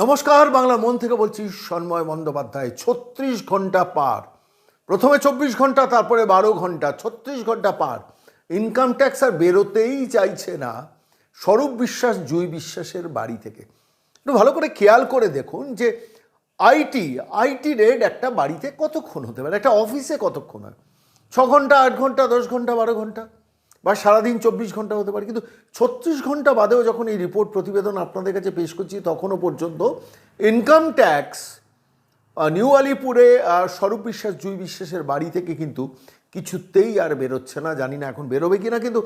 নমস্কার, বাংলা মন থেকে বলছি সন্ময় বন্দ্যোপাধ্যায়, ছত্রিশ ঘণ্টা পার। প্রথমে চব্বিশ ঘণ্টা, তারপরে বারো ঘণ্টা, ছত্রিশ ঘণ্টা পার। ইনকাম ট্যাক্স আর বেরোতেই চাইছে না। স্বরূপ বিশ্বাস, জুই বিশ্বাসের বাড়ি থেকে। একটু ভালো করে খেয়াল করে দেখুন যে আইটি আইটি রেড একটা বাড়িতে কতক্ষণ হতে পারে? একটা অফিসে কতক্ষণ হয়? ছ ঘণ্টা, আট ঘণ্টা, দশ ঘণ্টা, বারো ঘণ্টা? বা সারাদিন চব্বিশ ঘণ্টা হতে পারে, কিন্তু ছত্রিশ ঘণ্টা বাদেও যখন এই রিপোর্ট প্রতিবেদন আপনাদের কাছে পেশ করছি, তখনও পর্যন্ত ইনকাম ট্যাক্স নিউ আলিপুরে স্বরূপ বিশ্বাস, জুই বিশ্বাসের বাড়ি থেকে কিন্তু কিছুতেই আর বেরোচ্ছে না, জানি না এখন বেরোবে কি না কিন্তু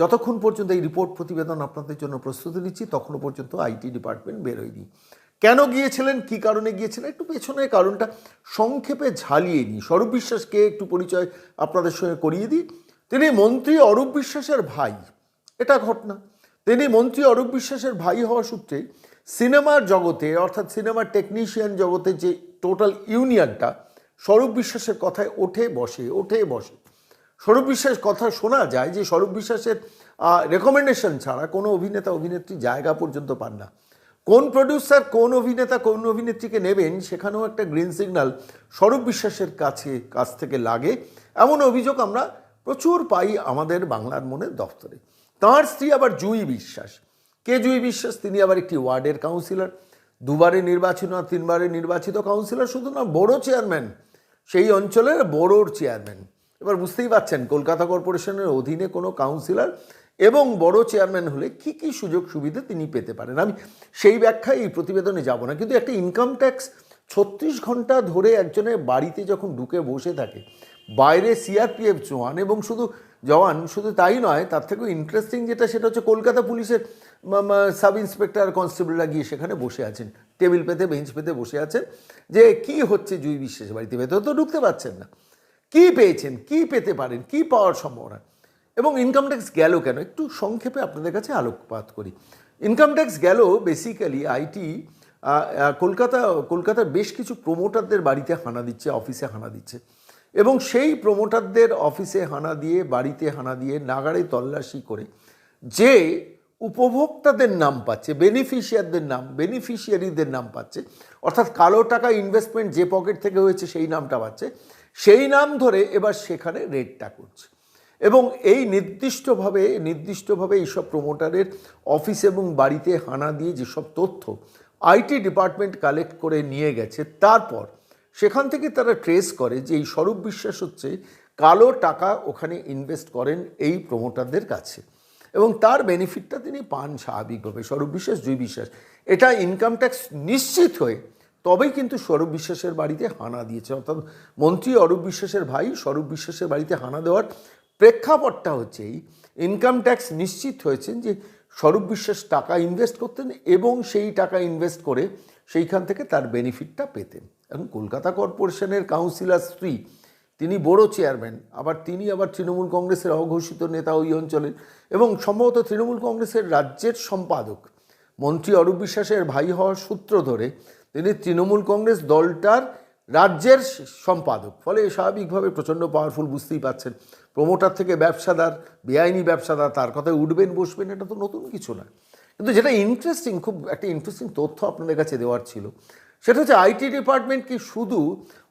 যতক্ষণ পর্যন্ত এই রিপোর্ট প্রতিবেদন আপনাদের জন্য প্রস্তুতি নিচ্ছি, তখনও পর্যন্ত আইটি ডিপার্টমেন্ট বেরোয়নি। কেন গিয়েছিলেন? কি কারণে গিয়েছিলেন? একটু পেছনের কারণটা সংক্ষেপে ঝালিয়ে নিই। স্বরূপ বিশ্বাসকে একটু পরিচয় আপনাদের সঙ্গে করিয়ে দিই। তিনি মন্ত্রী অরূপ বিশ্বাসের ভাই। এটা ঘটনা। তিনি মন্ত্রী অরূপ বিশ্বাসের ভাই হওয়া সূত্রে সিনেমার জগতে, অর্থাৎ সিনেমার টেকনিশিয়ান জগতে যে টোটাল ইউনিয়নটা স্বরূপ বিশ্বাসের কথায় ওঠে বসে ওঠে বসে। স্বরূপ বিশ্বাস কথা শোনা যায় যে স্বরূপ বিশ্বাসের রেকমেন্ডেশন ছাড়া কোনো অভিনেতা, অভিনেত্রী জায়গা পর্যন্ত পান না। কোন প্রডিউসার কোন অভিনেতা, কোন অভিনেত্রীকে নেবেন সেখানেও একটা গ্রিন সিগন্যাল স্বরূপ বিশ্বাসের কাছে, কাছ থেকে লাগে। এমন অভিযোগ আমরা প্রচুর পাই আমাদের বাংলার মনের দফতরে। তাঁর স্ত্রী আবার জুই বিশ্বাস। কে জুই বিশ্বাস? তিনি আবার একটি ওয়ার্ডের কাউন্সিলর। দুবারে নির্বাচিত তিনবারে নির্বাচিত কাউন্সিলর শুধু না, বড় চেয়ারম্যান। সেই অঞ্চলের বড়োর চেয়ারম্যান। এবার বুঝতেই পারছেন কলকাতা কর্পোরেশনের অধীনে কোনো কাউন্সিলর এবং বড় চেয়ারম্যান হলে কি কি সুযোগ সুবিধা তিনি পেতে পারেন? আমি সেই ব্যাখ্যায় এই প্রতিবেদনে যাব না, কিন্তু একটা ইনকাম ট্যাক্স ছত্রিশ ঘণ্টা ধরে একজনের বাড়িতে যখন ঢুকে বসে থাকে বাইরে সিআরপিএফ জওয়ান এবং শুধু জওয়ান, শুধু তাই নয়, তার থেকেও ইন্টারেস্টিং যেটা সেটা হচ্ছে কলকাতা পুলিশের সাব ইন্সপেক্টর কনস্টেবলরা গিয়ে সেখানে বসে আছেন। টেবিল পেতে বেঞ্চ পেতে বসে আছেন যে কি হচ্ছে জুই বিশ্বাস বাড়িতে? ভেতরে তো ঢুকতে পারছেন না। কি পেয়েছেন? কি পেতে পারেন? কি পাওয়ার সম্ভাবনা? এবং ইনকাম ট্যাক্স গেল কেন? একটু সংক্ষেপে আপনাদের কাছে আলোকপাত করি। ইনকাম ট্যাক্স গেল বেসিক্যালি আইটি কলকাতা, কলকাতার বেশ কিছু প্রমোটারদের বাড়িতে হানা দিচ্ছে অফিসে হানা দিচ্ছে। এবং সেই প্রমোটারদের অফিসে হানা দিয়ে, বাড়িতে হানা দিয়ে, নাগাড়ে তল্লাশি করে যে উপভোক্তাদের নাম পাচ্ছে বেনিফিশিয়ারদের নাম বেনিফিশিয়ারিদের নাম পাচ্ছে, অর্থাৎ কালো টাকা ইনভেস্টমেন্ট যে পকেট থেকে হয়েছে সেই নামটা পাচ্ছে, সেই নাম ধরে এবার সেখানে রেটটা করছে। এবং এই নির্দিষ্টভাবে নির্দিষ্টভাবে এইসব প্রমোটারের অফিস এবং বাড়িতে হানা দিয়ে যেসব তথ্য আইটি ডিপার্টমেন্ট কালেক্ট করে নিয়ে গেছে, তারপর সেখান থেকে তারা ট্রেস করে যে এই স্বরূপ বিশ্বাস হচ্ছে কালো টাকা ওখানে ইনভেস্ট করেন এই প্রমোটারদের কাছে। এবং তার বেনিফিটটা তিনি পান স্বাভাবিকভাবে, স্বরূপ বিশ্বাস জুই বিশ্বাস। এটা ইনকাম ট্যাক্স নিশ্চিত হয়ে তবেই কিন্তু স্বরূপ বিশ্বাসের বাড়িতে হানা দিয়েছে। অর্থাৎ মন্ত্রী অরূপ বিশ্বাসের ভাই স্বরূপ বিশ্বাসের বাড়িতে হানা দেওয়ার প্রেক্ষাপটটা হচ্ছে এই ইনকাম ট্যাক্স নিশ্চিত হয়েছেন যে স্বরূপ বিশ্বাস টাকা ইনভেস্ট করতেন এবং সেই টাকা ইনভেস্ট করে সেইখান থেকে তার বেনিফিটটা পেতেন। এখন কলকাতা কর্পোরেশনের কাউন্সিলার স্ত্রী, তিনি বড় চেয়ারম্যান, আবার তিনি আবার তৃণমূল কংগ্রেসের অঘোষিত নেতা ওই অঞ্চলের এবং সম্ভবত তৃণমূল কংগ্রেসের রাজ্যের সম্পাদক। মন্ত্রী অরূপ বিশ্বাসের ভাই হওয়ার সূত্র ধরে তিনি তৃণমূল কংগ্রেস দলটার রাজ্যের সম্পাদক। ফলে স্বাভাবিকভাবে প্রচণ্ড পাওয়ারফুল বুঝতেই পাচ্ছেন প্রমোটার থেকে ব্যবসাদার, বেআইনি ব্যবসাদার, তার কথায় উঠবেন, বসবেন, এটা তো নতুন কিছু না কিন্তু যেটা ইন্টারেস্টিং খুব একটা ইন্টারেস্টিং তথ্য আপনাদের কাছে দেওয়ার ছিল, সেটা হচ্ছে আইটি ডিপার্টমেন্ট কি শুধু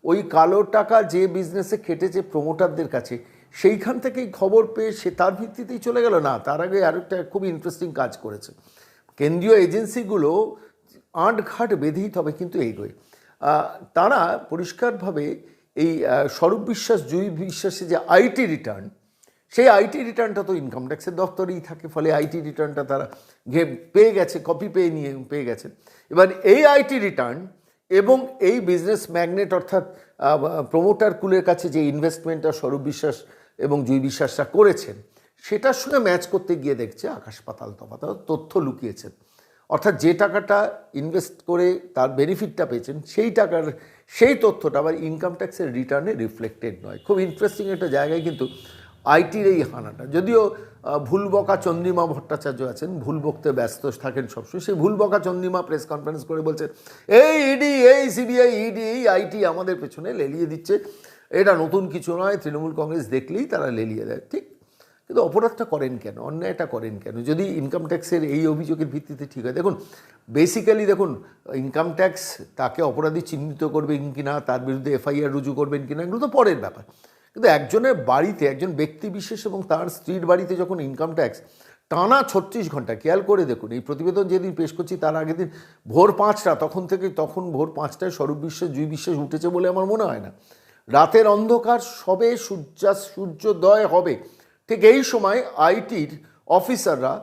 ওই কালো টাকা যে বিজনেসে খেটেছে প্রমোটারদের কাছে, সেইখান থেকেই খবর পেয়ে সে তার ভিত্তিতেই চলে গেল? না, তার আগে আরেকটা খুব ইন্টারেস্টিং কাজ করেছে। কেন্দ্রীয় এজেন্সিগুলো আঁটঘাট বেঁধেই তবে কিন্তু এগোয়। তারা পরিষ্কারভাবে এই স্বরূপ বিশ্বাস, জুই বিশ্বাসে যে আইটি রিটার্ন সেই আইটি রিটার্নটা তো ইনকাম ট্যাক্সের দপ্তরেই থাকে, ফলে আইটি রিটার্নটা তারা ঘে, পেয়ে গেছে কপি পেয়ে নিয়ে পেয়ে গেছে। এবার এই আইটি রিটার্ন এবং এই বিজনেস ম্যাগনেট অর্থাৎ প্রমোটার কুলের কাছে যে ইনভেস্টমেন্টটা স্বরূপ বিশ্বাস এবং জুই বিশ্বাসরা করেছেন, সেটার সঙ্গে ম্যাচ করতে গিয়ে দেখছে আকাশ পাতাল অর্থাৎ তথ্য লুকিয়েছেন। অর্থাৎ যে টাকাটা ইনভেস্ট করে তার বেনিফিটটা পেয়েছেন, সেই টাকার, সেই তথ্যটা আবার ইনকাম ট্যাক্সের রিটার্নে রিফ্লেক্টেড নয়। খুব ইন্টারেস্টিং একটা জায়গায় কিন্তু আইটির এই হানাটা। যদিও আহ, ভুলবকা চন্দ্রিমা ভট্টাচার্য আছেন ভুল বকতে ব্যস্ত থাকেন সবসময়। সেই ভুলবকা চন্দ্রিমা প্রেস কনফারেন্স করে বলছেন এই ইডি এই সিবিআই ইডি এই আইটি আমাদের পেছনে লেলিয়ে দিচ্ছে। এটা নতুন কিছু নয় তৃণমূল কংগ্রেস দেখলেই তারা লেলিয়ে দেয়। ঠিক? কিন্তু অপরাধটা করেন কেন? অন্যায়টা করেন কেন? যদি ইনকাম ট্যাক্সের এই অভিযোগের ভিত্তিতে ঠিক হয় দেখুন বেসিক্যালি দেখুন ইনকাম ট্যাক্স তাকে অপরাধী চিহ্নিত করবেন কি না তার বিরুদ্ধে এফআইআর রুজু করবেন কি না এগুলো তো পরের ব্যাপার। কিন্তু একজনের বাড়িতে একজন ব্যক্তি বিশেষ এবং তার স্ত্রীর বাড়িতে যখন ইনকাম ট্যাক্স টানা ছত্রিশ ঘণ্টা, খেয়াল করে দেখুন, এই প্রতিবেদন যেদিন পেশ করছি তার আগের দিন ভোর পাঁচটা, তখন থেকে তখন ভোর পাঁচটায় স্বরূপ বিশ্বাস জুই বিশ্বাস উঠেছে বলে আমার মনে হয় না। রাতের অন্ধকার সবে সূর্যা সূর্যোদয় হবে। ঠিক এই সময় আইটির অফিসাররা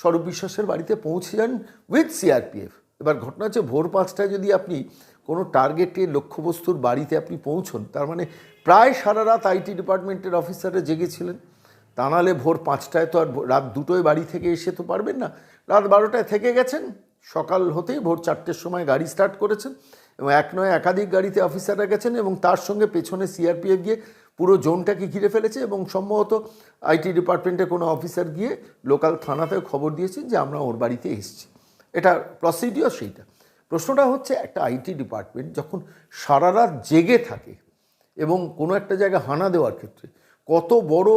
স্বরূপ বিশ্বাসের বাড়িতে পৌঁছে যান উইথ সিআরপিএফ এবার ঘটনা হচ্ছে ভোর পাঁচটায় যদি আপনি কোনো টার্গেটে লক্ষ্যবস্তুর বাড়িতে আপনি পৌঁছন, তার মানে প্রায় সারা রাত আইটি ডিপার্টমেন্টের অফিসাররা জেগেছিলেন, তা নাহলে ভোর পাঁচটায় তো আর রাত দুটোয় বাড়ি থেকে এসে তো পারবেন না। রাত বারোটায় থেকে গেছেন, সকাল হতেই ভোর চারটের সময় গাড়ি স্টার্ট করেছেন এবং এক নয় একাধিক গাড়িতে অফিসাররা গেছেন এবং তার সঙ্গে পেছনে সিআরপিএফ গিয়ে পুরো জোনটাকে ঘিরে ফেলেছে এবং সম্ভবত আইটি ডিপার্টমেন্টের কোনো অফিসার গিয়ে লোকাল থানাতেও খবর দিয়েছেন যে আমরা ওর বাড়িতে এসেছি। এটা প্রসিডিওর সেইটা। প্রশ্নটা হচ্ছে একটা আইটি ডিপার্টমেন্ট যখন সারা রাত জেগে থাকে এবং কোনো একটা জায়গায় হানা দেওয়ার ক্ষেত্রে কত বড়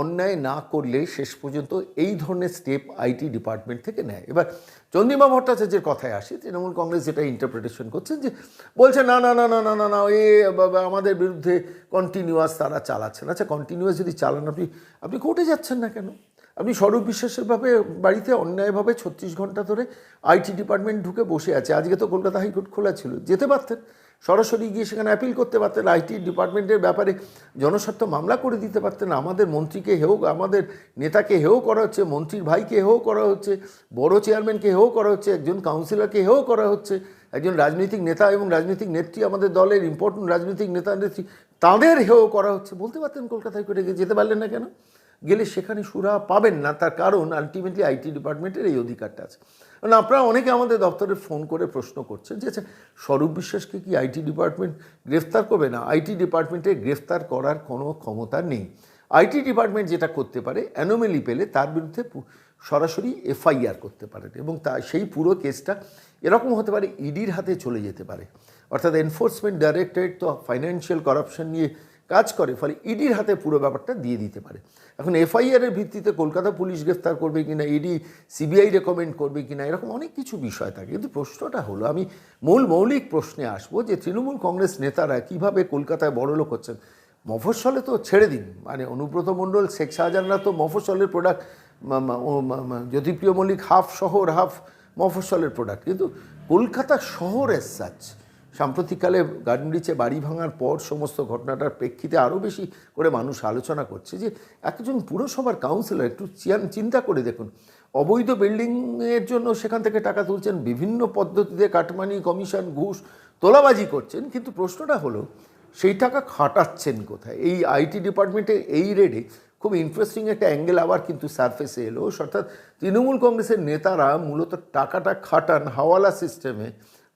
অন্যায় না করলে শেষ পর্যন্ত এই ধরনের স্টেপ আইটি ডিপার্টমেন্ট থেকে নেয়। এবার চন্দ্রিমা ভট্টাচার্যের কথায় আসি, তৃণমূল কংগ্রেস যেটা ইন্টারপ্রিটেশন করছেন যে বলছে, না না না না না না না, এ আমাদের বিরুদ্ধে কন্টিনিউয়াস তারা চালাচ্ছেন। আচ্ছা কন্টিনিউয়াস যদি চালান, আপনি আপনি কোর্টে যাচ্ছেন না কেন? আপনি স্বরূপ বিশ্বাসের ভাবে বাড়িতে অন্যায়ভাবে ছত্রিশ ঘণ্টা ধরে আইটি ডিপার্টমেন্ট ঢুকে বসে আছে। আজকে তো কলকাতা হাইকোর্ট খোলা ছিল। যেতে পারতেন। সরাসরি গিয়ে সেখানে অ্যাপিল করতে পারতেন। আইটি ডিপার্টমেন্টের ব্যাপারে জনস্বার্থ মামলা করে দিতে পারতেন। আমাদের মন্ত্রীকে হেও, আমাদের নেতাকে হেও করা হচ্ছে, মন্ত্রীর ভাইকে হেও করা হচ্ছে, বড় চেয়ারম্যানকে হেও করা হচ্ছে, একজন কাউন্সিলরকে হেও করা হচ্ছে, একজন রাজনৈতিক নেতা এবং রাজনৈতিক নেত্রী আমাদের দলের ইম্পর্টেন্ট রাজনৈতিক নেতা নেত্রী তাদের হেও করা হচ্ছে। বলতে পারতেন কলকাতায় করে গিয়ে, যেতে পারলেন না কেন? গেলে সেখানে সুরা পাবেন না, তার কারণ আলটিমেটলি আইটি ডিপার্টমেন্টের এই অধিকারটা আছে। কারণ আপনারা অনেকে আমাদের দপ্তরে ফোন করে প্রশ্ন করছেন যে আচ্ছা স্বরূপ বিশ্বাসকে কি আইটি ডিপার্টমেন্ট গ্রেফতার করবে না? আইটি ডিপার্টমেন্টে গ্রেফতার করার কোনো ক্ষমতা নেই। আইটি ডিপার্টমেন্ট যেটা করতে পারে অ্যানোমেলি পেলে তার বিরুদ্ধে সরাসরি এফআইআর করতে পারেন এবং তা, সেই পুরো কেসটা এরকম হতে পারে, ইডির হাতে চলে যেতে পারে। অর্থাৎ এনফোর্সমেন্ট ডাইরেক্টরেট তো ফাইন্যান্সিয়াল করাপশন নিয়ে কাজ করে, ফলে ইডির হাতে পুরো ব্যাপারটা দিয়ে দিতে পারে। এখন এফআইআর এর ভিত্তিতে কলকাতা পুলিশ গ্রেফতার করবে কিনা, ইডি, সিবিআই রেকমেন্ড করবে কিনা, এরকম অনেক কিছু বিষয় থাকে। কিন্তু প্রশ্নটা হলো, আমি মূল মৌলিক প্রশ্নে আসব যে তৃণমূল কংগ্রেস নেতারা কীভাবে কলকাতায় বড়লোক হচ্ছেন। মফস্বলে তো ছেড়ে দিন। মানে অনুব্রত মণ্ডল, শেখ শাহজাহানরা তো মফস্বলের প্রোডাক্ট জ্যোতিপ্রিয় মল্লিক হাফ শহর হাফ মফস্বলের প্রোডাক্ট কিন্তু কলকাতা শহর এস সাম্প্রতিককালে গার্ডেনরিচে বাড়ি ভাঙার পর সমস্ত ঘটনাটার প্রেক্ষিতে আরও বেশি করে মানুষ আলোচনা করছে যে একজন পুরসভার কাউন্সিলর, একটু চিন্তা করে দেখুন। অবৈধ বিল্ডিংয়ের জন্য সেখান থেকে টাকা তুলছেন, বিভিন্ন পদ্ধতিতে কাটমানি কমিশন, ঘুষ, তোলাবাজি করছেন। কিন্তু প্রশ্নটা হলো, সেই টাকা খাটাচ্ছেন কোথায়? এই আইটি ডিপার্টমেন্টের এই রেডে খুব ইন্টারেস্টিং একটা অ্যাঙ্গেল আবার কিন্তু সারফেসে এলো। অর্থাৎ তৃণমূল কংগ্রেসের নেতারা মূলত টাকাটা খাটান হাওয়ালা সিস্টেমে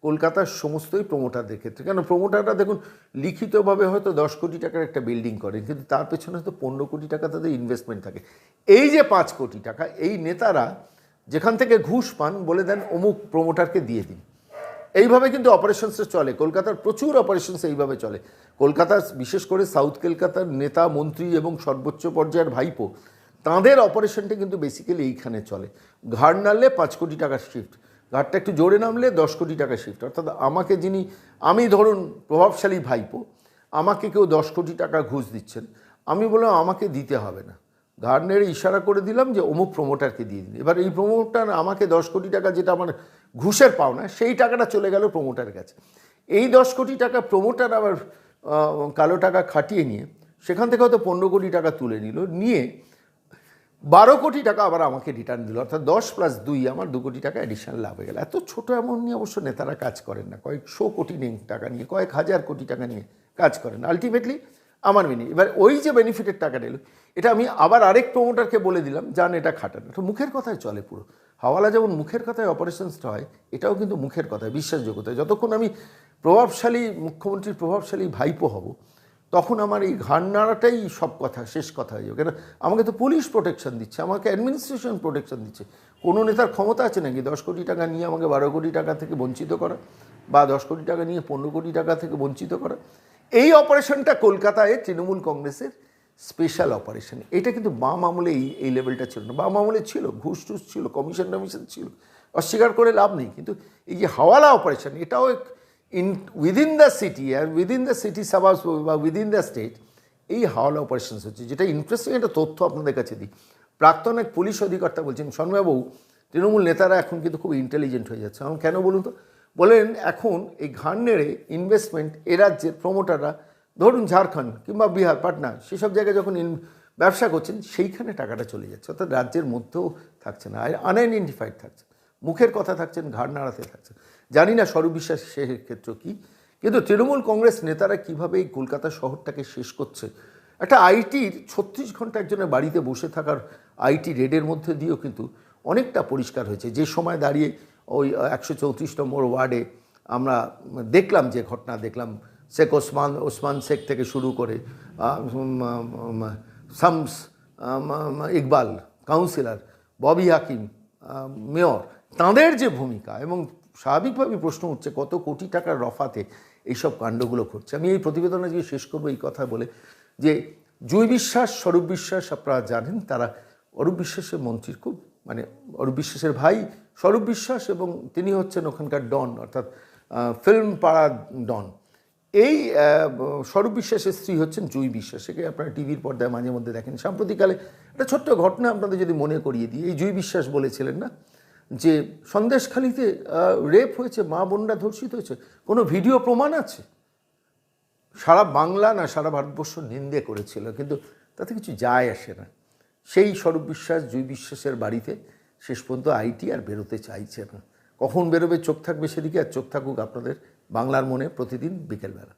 কলকাতার সমস্তই প্রমোটারদের ক্ষেত্রে। কেন? প্রমোটাররা দেখুন, লিখিতভাবে হয়তো দশ কোটি টাকার একটা বিল্ডিং করেন, কিন্তু তার পেছনে হয়তো পনেরো কোটি টাকা তাদের ইনভেস্টমেন্ট থাকে। এই যে পাঁচ কোটি টাকা, এই নেতারা যেখান থেকে ঘুষ পান, বলে দেন অমুক প্রমোটারকে দিয়ে দিন। এইভাবে কিন্তু অপারেশনসটা চলে। কলকাতার প্রচুর অপারেশনস এইভাবে চলে। কলকাতার, বিশেষ করে সাউথ কলকাতার নেতা, মন্ত্রী এবং সর্বোচ্চ পর্যায়ের ভাইপো, তাঁদের অপারেশনটা কিন্তু বেসিক্যালি এইখানে চলে। ঘাড় নাড়লে পাঁচ কোটি টাকার শিফট ঘাটটা একটু জোরে নামলে দশ কোটি টাকা শিফট অর্থাৎ আমাকে যিনি, আমি ধরুন প্রভাবশালী ভাইপো, আমাকে কেউ দশ কোটি টাকা ঘুষ দিচ্ছেন, আমি বললাম আমাকে দিতে হবে না। ঘাড় নেড়ে ইশারা করে দিলাম যে অমুক প্রমোটারকে দিয়ে দিন। এবার এই প্রমোটার আমাকে দশ কোটি টাকা যেটা আমার ঘুষের পাওনা, সেই টাকাটা চলে গেল প্রমোটারের কাছে। এই দশ কোটি টাকা প্রমোটার আবার কালো টাকা খাটিয়ে নিয়ে, সেখান থেকে হয়তো পনেরো কোটি টাকা তুলে নিল। নিয়ে বারো কোটি টাকা আবার আমাকে রিটার্ন দিল, অর্থাৎ দশ প্লাস দুই, আমার দু কোটি টাকা অ্যাডিশনাল লাভ হয়ে গেল। এত ছোট অ্যামাউন্ট নিয়ে অবশ্য নেতারা কাজ করেন না কয়েকশো কোটি নিয়ে টাকা নিয়ে, কয়েক হাজার কোটি টাকা নিয়ে কাজ করেন। আলটিমেটলি আমার মিনি এবার ওই যে বেনিফিটের টাকাটা এলো, এটা আমি আবার আরেক প্রমোটারকে বলে দিলাম যান এটা খাটান। এটা মুখের কথায় চলে পুরো। হাওয়ালা যেমন মুখের কথায় অপারেশনসটা হয়, এটাও কিন্তু মুখের কথায়, বিশ্বাসযোগ্যতায়। যতক্ষণ আমি প্রভাবশালী মুখ্যমন্ত্রীর প্রভাবশালী ভাইপো হব তখন আমার এই ঘাড় নাড়াটাই সব কথা, শেষ কথা হয়ে যাবে। কেন? আমাকে তো পুলিশ প্রোটেকশন দিচ্ছে, আমাকে অ্যাডমিনিস্ট্রেশন প্রোটেকশন দিচ্ছে। কোনো নেতার ক্ষমতা আছে নাকি? দশ কোটি টাকা নিয়ে আমাকে বারো কোটি টাকা থেকে বঞ্চিত করা, বা দশ কোটি টাকা নিয়ে পনেরো কোটি টাকা থেকে বঞ্চিত করা। এই অপারেশনটা কলকাতায়, তৃণমূল কংগ্রেসের স্পেশাল অপারেশন এটা কিন্তু বাম আমলে এই এই লেভেলটা ছিল না। বাম আমলে ছিল ঘুষ টুস ছিল কমিশন টমিশন ছিল। অস্বীকার করে লাভ নেই। কিন্তু এই যে হাওয়ালা অপারেশন এটাও এক ইন উইদিন দ্য সিটি আর উইদিন দ্য সিটি সাবাস বা উইদিন দ্য স্টেট এই হাওয়ালা অপারেশনস হচ্ছে, যেটা ইন্টারেস্টিং একটা তথ্য আপনাদের কাছে দিই। প্রাক্তন এক পুলিশ অধিকর্তা বলছেন সন্ময়বাবু তৃণমূল নেতারা এখন কিন্তু খুব ইন্টেলিজেন্ট হয়ে যাচ্ছে। এখন কেন বলুন তো? বলেন, এখন এই ঘাড় নেড়ে ইনভেস্টমেন্ট এ রাজ্যের প্রমোটাররা ধরুন ঝাড়খণ্ড কিংবা বিহার, পাটনা, সেসব জায়গায় যখন ব্যবসা করছেন, সেইখানে টাকাটা চলে যাচ্ছে। অর্থাৎ রাজ্যের মধ্যেও থাকছে না আনআইডেন্টিফাইড থাকছে। মুখের কথা থাকছেন ঘাড় নাড়াতে থাকছেন। জানি না স্বরূপ বিশ্বাস ক্ষেত্র কী কিন্তু তৃণমূল কংগ্রেস নেতারা কীভাবে এই কলকাতা শহরটাকে শেষ করছে? একটা আইটির ছত্রিশ ঘণ্টা একজনের বাড়িতে বসে থাকার আইটি রেডের মধ্যে দিয়েও কিন্তু অনেকটা পরিষ্কার হয়েছে। যে সময় দাঁড়িয়ে ওই একশো চৌত্রিশ নম্বর ওয়ার্ডে আমরা দেখলাম যে ঘটনা দেখলাম শেখ ওসমান ওসমান শেখ থেকে শুরু করে আম, ইকবাল কাউন্সিলর ববি হাকিম মেয়র তাঁদের যে ভূমিকা এবং স্বাভাবিকভাবে প্রশ্ন উঠছে, কত কোটি টাকার রফাতে এইসব কাণ্ডগুলো ঘটছে? আমি এই প্রতিবেদন আজকে শেষ করব এই কথা বলে যে জুই বিশ্বাস, স্বরূপ বিশ্বাস আপনারা জানেন, তারা অরূপ বিশ্বাসের মন্ত্রীর খুব মানে অরূপ বিশ্বাসের ভাই স্বরূপ বিশ্বাস এবং তিনি হচ্ছেন ওখানকার ডন, অর্থাৎ ফিল্ম পাড়া ডন। এই স্বরূপ বিশ্বাসের স্ত্রী হচ্ছেন জুই বিশ্বাস। একে আপনারা টিভির পর্দায় মাঝে মধ্যে দেখেন। সাম্প্রতিককালে একটা ছোট্ট ঘটনা আপনাদের যদি মনে করিয়ে দিই, এই জুই বিশ্বাস বলেছিলেন না? যে সন্দেশখালিতে রেপ হয়েছে, মা বোনরা ধর্ষিত হয়েছে, কোনো ভিডিও প্রমাণ আছে? সারা বাংলা না সারা ভারতবর্ষ নিন্দে করেছিল, কিন্তু তাতে কিছু যায় আসে না। সেই স্বরূপ বিশ্বাস, জুই বিশ্বাসের বাড়িতে শেষ পর্যন্ত আইটি আর বেরোতে চাইছে না। কখন বেরোবে, চোখ থাকবে সেদিকে, আর চোখ থাকুক আপনাদের বাংলার মনে প্রতিদিন বিকেলবেলা।